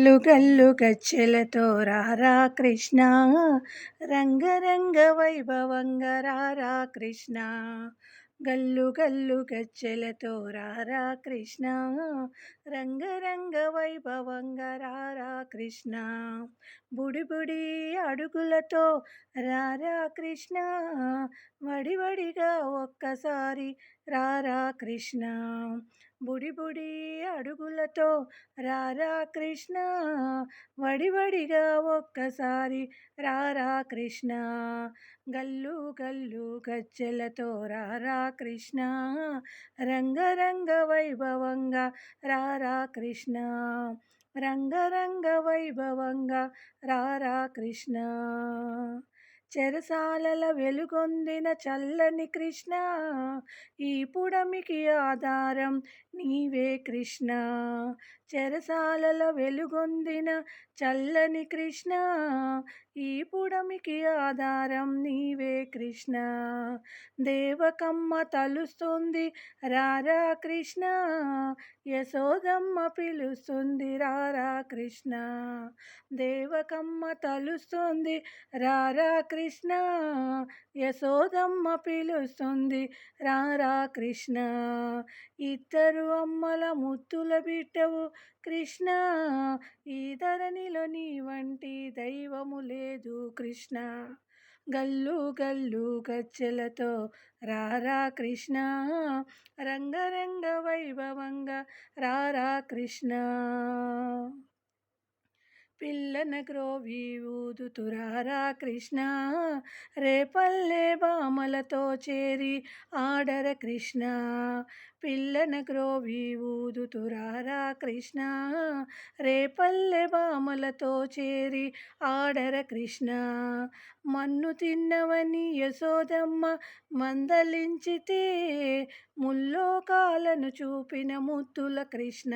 గల్లు గల్లు గచ్చెలతో రారా కృష్ణ. రంగరంగ వైభవంగా రారా కృష్ణ. గల్లు గల్లు గచ్చెలతో రారా కృష్ణ. రంగరంగ వైభవంగా రారా కృష్ణ. బుడి బుడి అడుగులతో రారా కృష్ణ. వడివడిగా ఒక్కసారి రారా కృష్ణ. బుడి బుడి అడుగులతో రారా కృష్ణ వడివడిగా ఒక్కసారి రారా కృష్ణ. గల్లు గల్లు గజ్జలతో రారా కృష్ణ రంగరంగ వైభవంగా రారా కృష్ణ. రంగరంగ వైభవంగా రారా కృష్ణ. చెరసాలల వెలుగొందిన చల్లని కృష్ణ ఈ పుడమికి ఆధారం నీవే కృష్ణ. చెరసాలల వెలుగొందిన చల్లని కృష్ణ ఈ పుడమికి ఆధారం నీవే కృష్ణ. దేవకమ్మ తలుస్తుంది రారా కృష్ణ. యశోదమ్మ పిలుస్తుంది రారా కృష్ణ. దేవకమ్మ తలుస్తుంది రారా కృష్ణ యశోదమ్మ పిలుస్తుంది రారా కృష్ణ. ఇద్దరు అమ్మల ముత్తుల బిడ్డవు కృష్ణ. ఈ ధరణిలో నీ వంటి దైవము లేదు కృష్ణ. గల్లు గల్లు గజ్జలతో రారా కృష్ణ. రంగరంగ వైభవంగా రారా కృష్ణ. పిల్లన గ్రోవి ఊదుతురారా కృష్ణ. రేపల్లె బామలతో చేరి ఆడర కృష్ణ. పిల్లన గ్రోవి ఊదుతురారా కృష్ణ. రేపల్లె బామలతో చేరి ఆడర కృష్ణ. మన్ను తిన్నవని యశోదమ్మ మందలించితే ముల్లోకాలను చూపిన ముత్తుల కృష్ణ.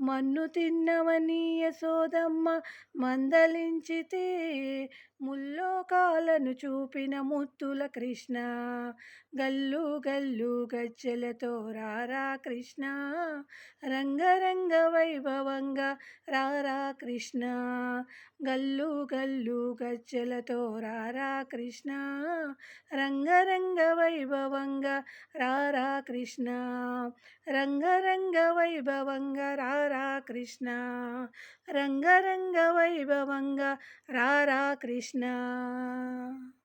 మన్ను తిన్నవని యశోదమ్మ మందలించితే ముల్ లోకాలను చూపిన ముత్తుల కృష్ణ. గల్లు గల్లు గజ్జలతో రారా కృష్ణ. రంగరంగ వైభవంగా రారా కృష్ణ. గల్లు గల్లు గజ్జలతో రారా కృష్ణ. రంగరంగ వైభవంగా రారా కృష్ణ. రంగరంగ వైభవంగా రారా కృష్ణ. రంగరంగ వైభవంగా రారా కృష్ణ. ta